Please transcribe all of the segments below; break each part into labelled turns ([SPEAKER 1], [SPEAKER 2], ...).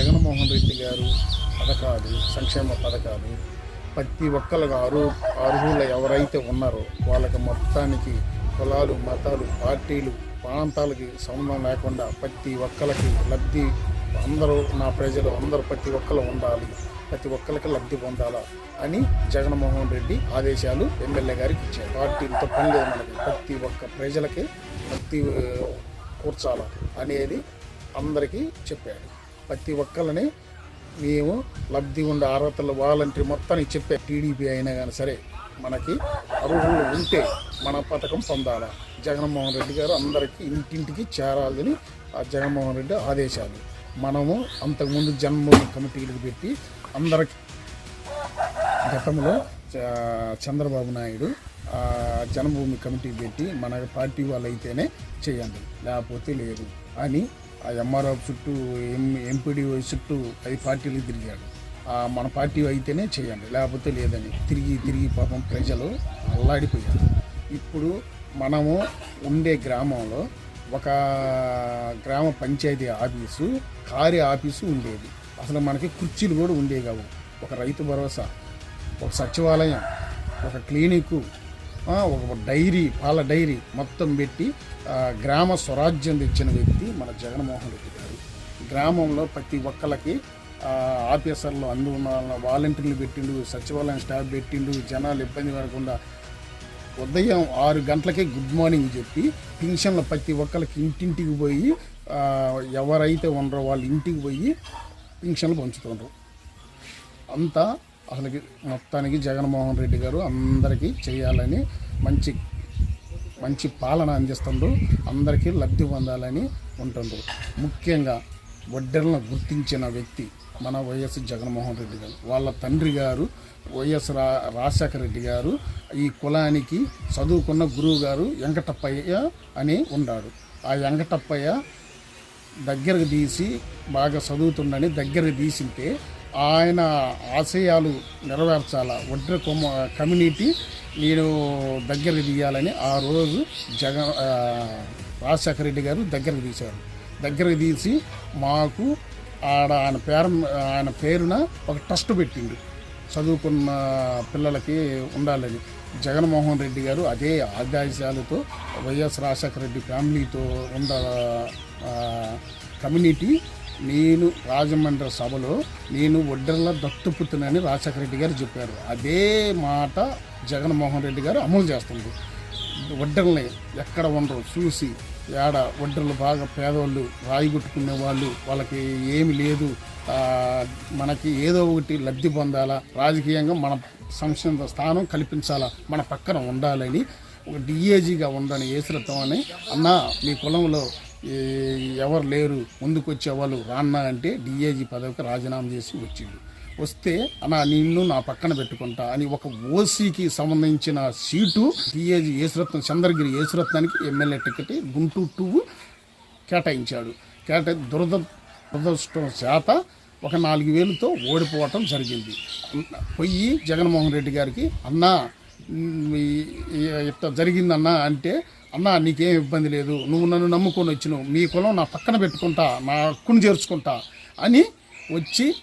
[SPEAKER 1] జగన్మోహన్ రెడ్డి గారు పథకాలు సంక్షేమ పథకాలు ప్రతి ఒక్కరు అరు అర్హులు ఎవరైతే ఉన్నారో వాళ్ళకి మొత్తానికి కులాలు మతాలు పార్టీలు ప్రాంతాలకి సంబంధం లేకుండా ప్రతి ఒక్కరికి లబ్ధి అందరూ నా ప్రజలు అందరూ ప్రతి ఒక్కరు ఉండాలి. ప్రతి ఒక్కరికి లబ్ధి పొందాలా అని జగన్మోహన్ రెడ్డి ఆదేశాలు ఎమ్మెల్యే గారికి ఇచ్చారు. పార్టీలతో పని లేదు మనకి. ప్రతి ఒక్క ప్రజలకి ప్రతి కూర్చాల అనేది అందరికీ చెప్పాడు ప్రతి ఒక్కరిని మేము లబ్ధి ఉండే అర్హతలు వాలంటీర్ మొత్తానికి చెప్పే టీడీపీ అయినా కానీ సరే మనకి అర్హులు ఉంటే మన పథకం పొందాలా. జగన్మోహన్ రెడ్డి గారు అందరికీ ఇంటింటికి చేరాలని ఆ జగన్మోహన్ రెడ్డి ఆదేశాలు. మనము అంతకుముందు జన్మభూమి కమిటీలకు పెట్టి అందరికి గతంలో చ- చంద్రబాబు నాయుడు జన్మభూమి కమిటీ పెట్టి మన పార్టీ వాళ్ళు అయితేనే చేయండి. లేకపోతే లేదు అని ఆ ఎంఆర్ఓ చుట్టూ ఎం ఎంపీడీఓ చుట్టూ ఐదు పార్టీలు తిరిగాడు. మన పార్టీ అయితేనే చేయండి లేకపోతే లేదని తిరిగి తిరిగి పాపం ప్రజలు అల్లాడిపోయారు. ఇప్పుడు మనము ఉండే గ్రామంలో ఒక గ్రామ పంచాయతీ ఆఫీసు కార్య ఆఫీసు ఉండేది. అసలు మనకి కుర్చీలు కూడా ఉండేవి కావు. ఒక రైతు భరోసా ఒక సచివాలయం ఒక క్లినిక్ ఒక డైరీ పాల డైరీ మొత్తం పెట్టి గ్రామ స్వరాజ్యం తెచ్చిన వ్యక్తి మన జగన్మోహన్ రెడ్డి గారు. గ్రామంలో ప్రతి ఒక్కరికి ఆఫీసర్లు అందు వాలంటీర్లు పెట్టిండు సచివాలయం స్టాఫ్ పెట్టిండు జనాలు ఇబ్బంది పడకుండా ఉదయం ఆరు గంటలకే గుడ్ మార్నింగ్ చెప్పి పింఛన్లు ప్రతి ఒక్కరికి ఇంటింటికి పోయి ఎవరైతే ఉన్నారో వాళ్ళ ఇంటికి పోయి పింఛన్లు పంచుతుండ్రు. అంతా అసలుకి మొత్తానికి జగన్మోహన్ రెడ్డి గారు అందరికీ చేయాలని మంచి మంచి పాలన అందిస్తుండ్రు. అందరికీ లబ్ధి పొందాలని ఉంటుండ్రు. ముఖ్యంగా వడ్డెలను గుర్తించిన వ్యక్తి మన వైఎస్ జగన్మోహన్ రెడ్డి గారు. వాళ్ళ తండ్రి గారు వైఎస్ రా రాజశేఖర రెడ్డి గారు ఈ కులానికి చదువుకున్న గురువు గారు వెంకటప్పయ్య అని ఉన్నాడు ఆ వెంకటప్పయ్య దగ్గరకు తీసి బాగా చదువుతుండని దగ్గరకు తీసింటే ఆయన ఆశయాలు నెరవేర్చాల? ఒడ్ర కమ్యూనిటీ నేను దగ్గరకు తీయాలని ఆ రోజు జగన్ రాజశేఖర రెడ్డి గారు దగ్గరకు తీశారు. దగ్గరకు తీసి మాకు ఆడ ఆయన పేరు ఆయన పేరున ఒక ట్రస్ట్ పెట్టిండు. చదువుకున్న పిల్లలకి ఉండాలని. జగన్మోహన్ రెడ్డి గారు అదే ఆదేశాలతో వైఎస్ రాజశేఖర రెడ్డి ఫ్యామిలీతో ఉన్న కమ్యూనిటీ నేను రాజమండ్రి సభలో నేను ఒడ్డర్ల దత్తుపుత్తునని రాజశేఖర రెడ్డి గారు చెప్పారు. అదే మాట జగన్మోహన్ రెడ్డి గారు అమలు చేస్తుంది. వడ్డర్ని ఎక్కడ ఉండరు చూసి ఏడ వడ్డర్లు బాగా పేదవాళ్ళు రాయి కొట్టుకునే వాళ్ళు వాళ్ళకి ఏమి లేదు. మనకి ఏదో ఒకటి లబ్ధి పొందాలా రాజకీయంగా మన సంక్షేమ స్థానం కల్పించాలా మన పక్కన ఉండాలని ఒక డిఏజీగా ఉండని ఏసులతో అని అన్న మీ కులంలో ఎవరు లేరు ముందుకు వచ్చేవాళ్ళు రాన్నా అంటే డిఏజీ పదవికి రాజీనామా చేసి వచ్చిండు. వస్తే అన్న నిన్ను నా పక్కన పెట్టుకుంటా అని ఒక ఓసీకి సంబంధించిన సీటు డిఏజీ యేసురత్నం చంద్రగిరి యేసురత్నానికి ఎమ్మెల్యే టికెట్ గుంటూరు టూ కేటాయించాడు. కేటా దురద దురదృష్టం చేత ఒక నాలుగు వేలతో ఓడిపోవటం జరిగింది. పొయ్యి జగన్మోహన్ రెడ్డి గారికి అన్నా ఇట్లా జరిగిందన్నా అంటే అన్నా నీకేం ఇబ్బంది లేదు. నువ్వు నన్ను నమ్ముకొని వచ్చినావు. మీ కులం నా పక్కన పెట్టుకుంటా నా హక్కును చేర్చుకుంటా అని వచ్చి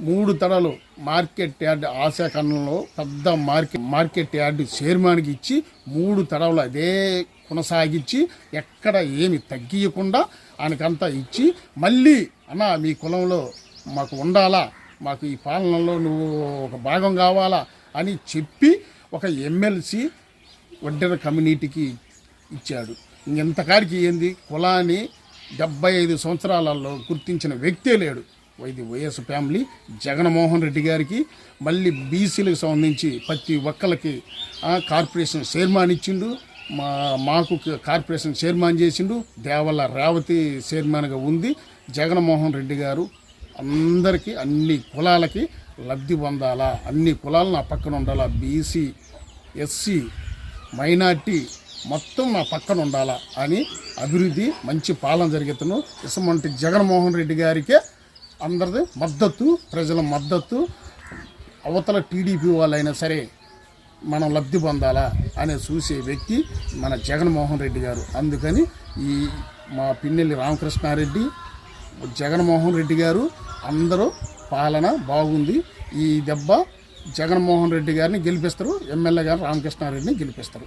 [SPEAKER 1] మూడు తడలు మార్కెట్ యార్డ్ ఆశాఖండంలో పెద్ద మార్కెట్ మార్కెట్ యార్డ్ చైర్మన్కి ఇచ్చి మూడు తడవలు అదే కొనసాగించి ఎక్కడ ఏమి తగ్గియకుండా ఆయనకంతా ఇచ్చి మళ్ళీ అన్న మీ కులంలో మాకు ఉండాలా? మాకు ఈ పాలనలో నువ్వు ఒక భాగం కావాలా? అని చెప్పి ఒక ఎమ్మెల్సీ వడ్డెర కమ్యూనిటీకి ఇచ్చాడు. ఇంకెంతకాడికి ఏంది? కులాన్ని డెబ్బై ఐదు సంవత్సరాలలో గుర్తించిన వ్యక్తే లేడు. ఇది వైఎస్ ఫ్యామిలీ జగన్మోహన్ రెడ్డి గారికి మళ్ళీ బీసీలకు సంబంధించి ప్రతి ఒక్కరికి కార్పొరేషన్ చైర్మన్ ఇచ్చిండు. మా మాకు కార్పొరేషన్ చైర్మన్ చేసిండు. దేవల్ల రేవతి చైర్మన్గా ఉంది. జగన్మోహన్ రెడ్డి గారు అందరికీ అన్ని కులాలకి లబ్ధి పొందాలా? అన్ని కులాలు నా పక్కన ఉండాలా? బీసీ ఎస్సీ మైనార్టీ మొత్తం నా పక్కన ఉండాలా? అని అభివృద్ధి మంచి పాలన జరుగుతును ఇసమంటి జగన్మోహన్ రెడ్డి గారికే అందరిది మద్దతు ప్రజల మద్దతు. అవతల టీడీపీ వాళ్ళైనా సరే మనం లబ్ధి పొందాలా? అనే చూసే వ్యక్తి మన జగన్మోహన్ రెడ్డి గారు. అందుకని ఈ మా పిన్నెల్లి రామకృష్ణారెడ్డి జగన్మోహన్ రెడ్డి గారు అందరూ పాలన బాగుంది. ఈ దెబ్బ జగన్మోహన్ రెడ్డి గారిని గెలిపిస్తారు ఎమ్మెల్యే గారు రామకృష్ణారెడ్డిని గెలిపిస్తారు.